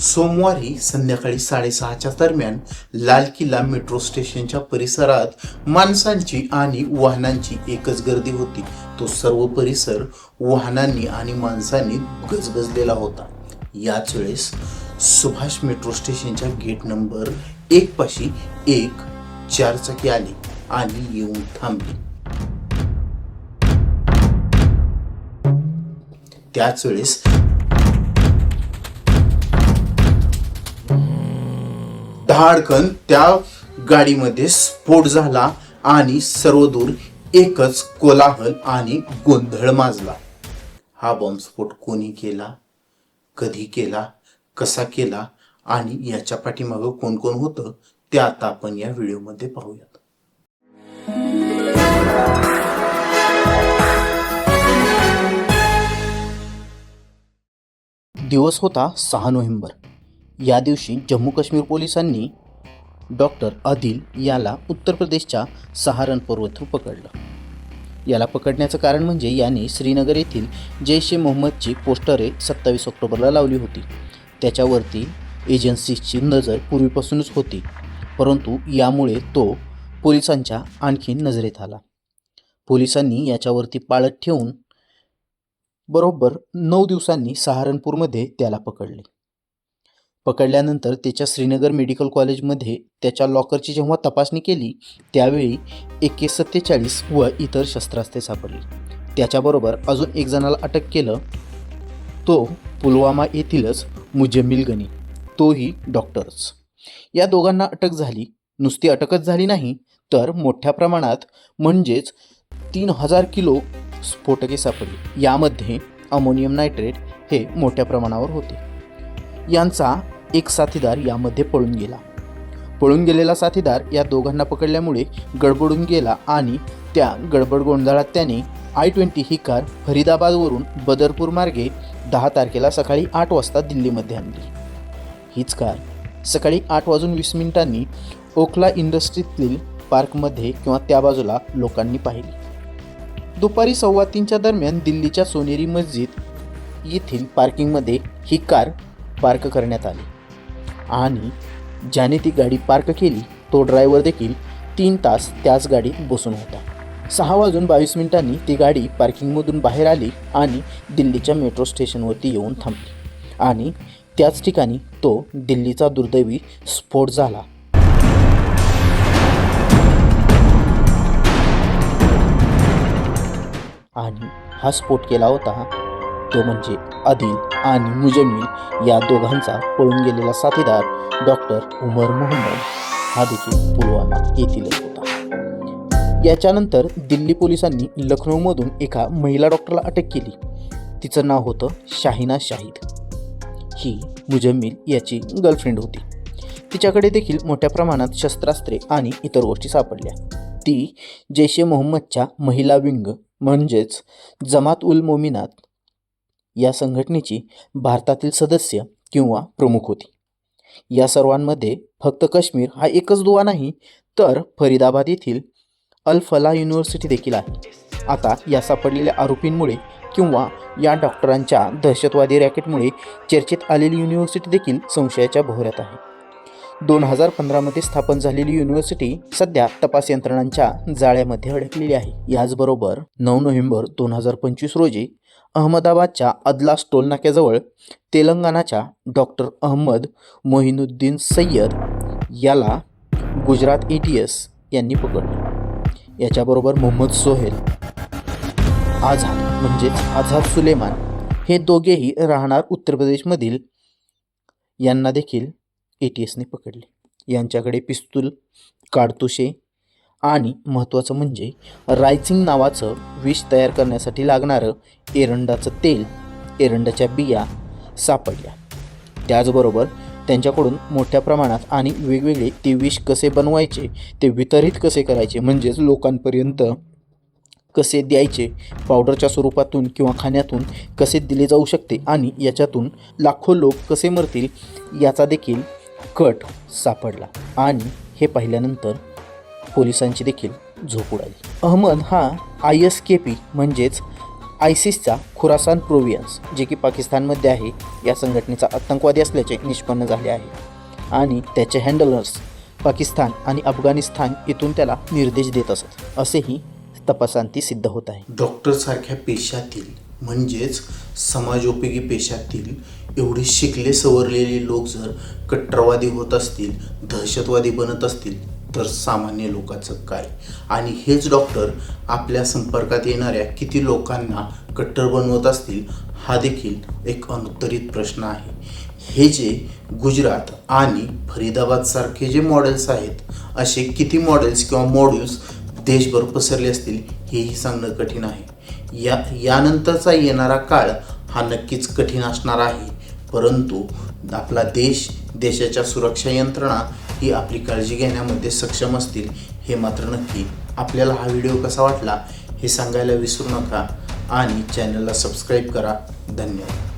सोमवारी संध्याकाळी साडेसहाच्या दरम्यान लाल किल्ला मेट्रो स्टेशनच्या परिसरात माणसांची आणि वाहनांची एकच गर्दी होती. तो सर्व परिसर वाहनांनी आणि माणसांनी गजगजलेला होता. याच वेळेस सुभाष मेट्रो स्टेशनच्या गेट नंबर एक पाशी एक चारचाकी आली आणि येऊन थांबली. त्याच वेळेस धाडकन त्या गाडीमध्ये स्फोट झाला आणि सर्वदूर एकच कोलाहल आणि गोंधळ माजला. हा बॉम्बस्फोट कोणी केला? कधी केला? कसा केला? आणि याच्या पाठीमागं कोण कोण होतं? ते आता आपण या व्हिडिओमध्ये पाहूयात. दिवस होता सहा नोव्हेंबर. या दिवशी जम्मू काश्मीर पोलिसांनी डॉक्टर आदिल याला उत्तर प्रदेशच्या सहारनपूर येथून पकडलं. याला पकडण्याचं कारण म्हणजे याने श्रीनगर येथील जैश ए मोहम्मदची पोस्टरे सत्तावीस ऑक्टोबरला लावली होती. त्याच्यावरती एजन्सीची नजर पूर्वीपासूनच होती परंतु यामुळे तो पोलिसांच्या आणखी नजरेत आला. पोलिसांनी याच्यावरती पाळत ठेवून बरोबर नऊ दिवसांनी सहारनपूरमध्ये त्याला पकडले. पकडल्यानंतर त्याच्या श्रीनगर मेडिकल कॉलेजमध्ये त्याच्या लॉकरची जेव्हा तपासणी केली त्यावेळी एके सत्तेचाळीस व इतर शस्त्रास्त्रे सापडली. त्याच्याबरोबर अजून एक जणाला अटक केलं. तो पुलवामा येथीलच मुजम्मिल गनी. तोही डॉक्टरच. या दोघांना अटक झाली. नुसती अटकच झाली नाही तर मोठ्या प्रमाणात म्हणजेच तीन हजार किलो स्फोटके सापडली. यामध्ये अमोनियम नायट्रेट हे मोठ्या प्रमाणावर होते. यांचा एक साथीदार यामध्ये पळून गेला. पळून गेलेला साथीदार या दोघांना पकडल्यामुळे गडबडून गेला आणि त्या गडबड गोंधळात त्याने आय ट्वेंटी ही कार फरीदाबादवरून बदरपूर मार्गे दहा तारखेला सकाळी आठ वाजता दिल्लीमध्ये आणली. हीच कार सकाळी आठ वाजून वीस मिनिटांनी ओखला इंडस्ट्रीतील पार्कमध्ये किंवा त्या बाजूला लोकांनी पाहिली. दुपारी सव्वा तीनच्या दरम्यान दिल्लीच्या सोनेरी मस्जिद येथील पार्किंगमध्ये ही कार पार्क करण्यात आली. आणि ज्याने ती गाडी पार्क केली तो ड्रायव्हर देखील तीन तास त्याच गाडीत बसून होता. सहा वाजून बावीस मिनिटांनी ती गाडी पार्किंगमधून बाहेर आली आणि दिल्लीच्या मेट्रो स्टेशनवरती येऊन थांबली. आणि त्याच ठिकाणी तो दिल्लीचा दुर्दैवी स्फोट झाला. आणि हा स्फोट केला होता तो म्हणजे आदिल आणि मुजम्मिल या दोघांचा पळून गेलेला साथीदार डॉक्टर उमर मोहम्मद हा देखील पुलवामा येथीलच होता. याच्यानंतर दिल्ली पोलिसांनी लखनौमधून एका महिला डॉक्टरला अटक केली. तिचं नाव होतं शाहिना शाहिद. ही मुजम्मिल याची गर्लफ्रेंड होती. तिच्याकडे देखील मोठ्या प्रमाणात शस्त्रास्त्रे आणि इतर गोष्टी सापडल्या. ती जैश ए मोहम्मदच्या महिला विंग म्हणजेच जमात उल मोमिनात या संघटनेची भारतातील सदस्य किंवा प्रमुख होती. या सर्वांमध्ये फक्त काश्मीर हा एकच दुवा नाही तर फरीदाबाद येथील अल फला युनिव्हर्सिटी देखील आहे. आता या सापडलेल्या आरोपींमुळे किंवा या डॉक्टरांच्या दहशतवादी रॅकेटमुळे चर्चेत आलेली युनिव्हर्सिटी देखील संशयाच्या भोवऱ्यात आहे. दोन हजार पंधरामध्ये स्थापन झालेली युनिव्हर्सिटी सध्या तपास यंत्रणांच्या जाळ्यामध्ये अडकलेली आहे. याचबरोबर नऊ नोव्हेंबर दोन हजार पंचवीस रोजी अहमदाबादच्या अदलास टोलनाक्याजवळ तेलंगणाच्या डॉक्टर अहमद मोहिनुद्दीन सय्यद याला गुजरात ए टी एस यांनी पकडलं. याच्याबरोबर मोहम्मद सोहेल आझाद म्हणजेच आझाद सुलेमान हे दोघेही राहणार उत्तर प्रदेशमधील यांना देखील ए टी एसने पकडले. यांच्याकडे पिस्तूल काडतुशे आणि महत्त्वाचं म्हणजे रायसिंग नावाचं विष तयार करण्यासाठी लागणारं एरंडाचं तेल एरंडाच्या बिया सापडल्या. त्याचबरोबर त्यांच्याकडून मोठ्या प्रमाणात आणि वेगवेगळे ते विष कसे बनवायचे ते वितरित कसे करायचे म्हणजेच लोकांपर्यंत कसे द्यायचे पावडरच्या स्वरूपातून किंवा खाण्यातून कसे दिले जाऊ शकते आणि याच्यातून लाखो लोक कसे मरतील याचा देखील कट सापडला. आणि हे पाहिल्यानंतर पोलिसांची देखील झोप उडाली. अहमद हा आय एस के पी म्हणजेच आयसिसचा खुरासान प्रोवियन्स जे की पाकिस्तानमध्ये आहे या संघटनेचा आतंकवादी असल्याचे निष्पन्न झाले आहे. आणि त्याचे हँडलर्स पाकिस्तान आणि अफगाणिस्तान इथून त्याला निर्देश देत असत असेही तपासांती सिद्ध होत आहे. डॉक्टरसारख्या पेशातील म्हणजेच समाजोपयोगी पेशातील एवढे शिकले सवरलेले लोक जर कट्टरवादी होत असतील दहशतवादी बनत असतील तर सामान्य लोकांचं काय? आणि हेच डॉक्टर आपल्या संपर्कात येणाऱ्या किती लोकांना कट्टर बनवत असतील हा देखील एक अनुत्तरित प्रश्न आहे. हे जे गुजरात आणि फरीदाबादसारखे जे मॉडेल्स आहेत असे किती मॉडेल्स किंवा मॉड्यूल्स देशभर पसरले असतील हेही सांगणं कठीण आहे. या यानंतरचा येणारा काळ हा नक्कीच कठीण असणार आहे. परंतु आपला देश देशाच्या सुरक्षा यंत्रणा ही आपली काळजी घेण्यामध्ये सक्षम असतील हे मात्र नक्की आपल्याला हा व्हिडिओ कसा वाटला हे सांगायला विसरू नका आणि चॅनलला सबस्क्राईब करा. धन्यवाद.